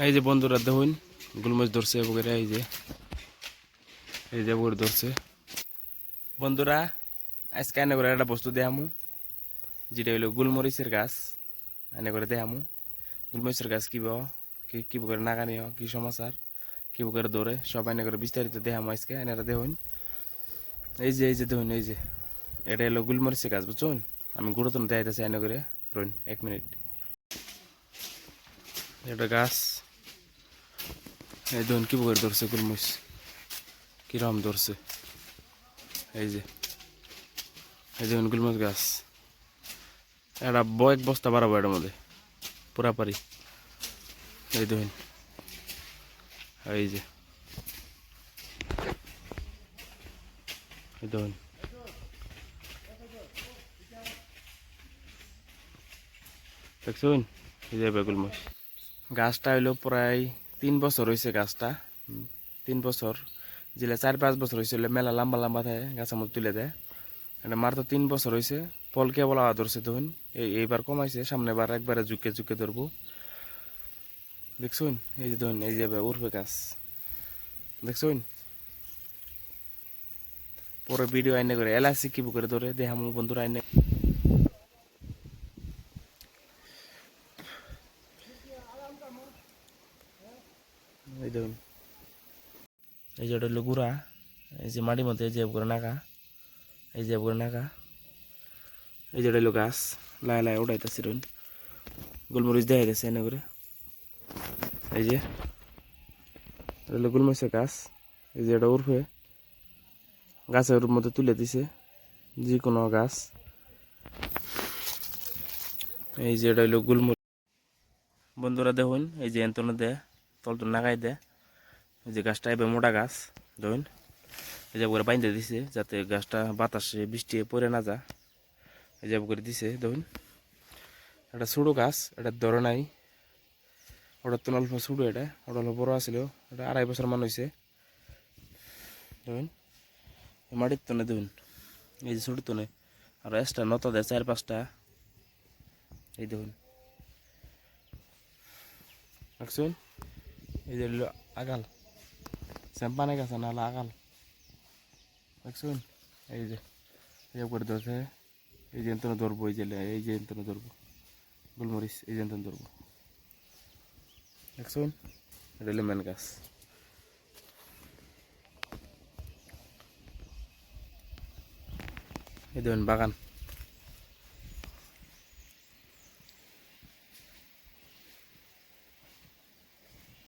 এই যে বন্ধুরা দেখুন গুলমরিচ ধরছে বগেরা এই যে এই যে বগের ধরছে। বন্ধুরা, আজকে এনে করে একটা বস্তু দেখামু, যেটা হইল গুলমরিচের গাছ। এনে করে দেখামু, গুলমরিচের গাছ কি কি কি করে নাগানিও কি সমাচার, কি করে ধরে, সব এনে করে বিস্তারিত দেখামু আজকে এনেরা দেখুন। এই যে এই যে দেখুন, এই যে, এটা হলো গুলমরিচের গাছ, বুঝছেন? আমি গুরুত্ব দেখাইতেছি এনে করে রইন এক মিনিট। এটা গাছ। এই দেখুন, কি করে ধরছে গুলমরিচ কিরম ধরছে? এই যে, এই দেখুন গুলমরিচ গাছ। একটা বয়েক বস্তা বাড়াবো এটার মধ্যে পুরাপারি এই দেখুন, এই যে। দেখুন। দেখছুন? এই যে বেগুল গাছটা হইল প্রায় তিন বছর হয়েছে গাছটা। তিন বছর। যেটা চার পাঁচ বছর হয়েছে হলে মেলা লম্বা লম্বা থাকে গাছের মধ্যে তুলে দেয়। এটা মার তো তিন বছর হয়েছে ফল কেবল আওয়া ধরছে তখন। এই, এইবার কমাইছে সামনে বার একবারে ঝুঁকে ঝুঁকে ধরবো। দেখছুন এই যে ধরুন, এই যে উঠবে গাছ। দেখছুন পরে ভিডিও আইনে করে, এলাচি কি করে ধরে, দেহামু বন্ধুরা আইনে এই দেখুন। এই যে ওটা হলো গুড়া, এই যে মাটির মধ্যে, এই যে করে নাকা, এই যে করে নাকা, এই যে ওটা হলো গাছ লাই লাই উঠাইতেছি রুন গোলমরিচ দেখাইতেছে এনে করে। এই যে হলো গোলমরিচের গাছ, এই যে এটা উঠবে গাছের মধ্যে তুলে দিছে যে কোনো গাছ। এই যে এটা হলো গোলমরিচ। বন্ধুরা দেখুন, এই যে এন্তনে দেয়। তলটো নাগাই দেয় যে গাছটা এবার মোটা গাছ দেখুন এই যে করে বাইন্দে দিছে, যাতে গাছটা বাতাসে, বৃষ্টি পড়ে না যা এই যে করে দিছে দেখুন এটা ছোটো গাছ, এটা ধরে নাই। ওটার তো অল্প ছোটো এটা, ওটা অল্প বড় আছিল। এটা আড়াই বছর মান হয়েছে এই মাটির তনে দেখুন এই যে ছোটো তনে। আর এক্সট্রা নত দেয় চার পাঁচটা। এই দেখুন দেখছুন এই যে আগাল। শ্যাম্পানে গেছে না হলো আগাল। দেখছুন? এই যে, এই করে ধরছে। এই যে ধরবো, এই যে এই যে এন্তনে ধরবো। গোলমরিচ, এই যে ধরবো। দেখছুন? এটা হলো মেন গাছ। এই দেখুন, বাগান।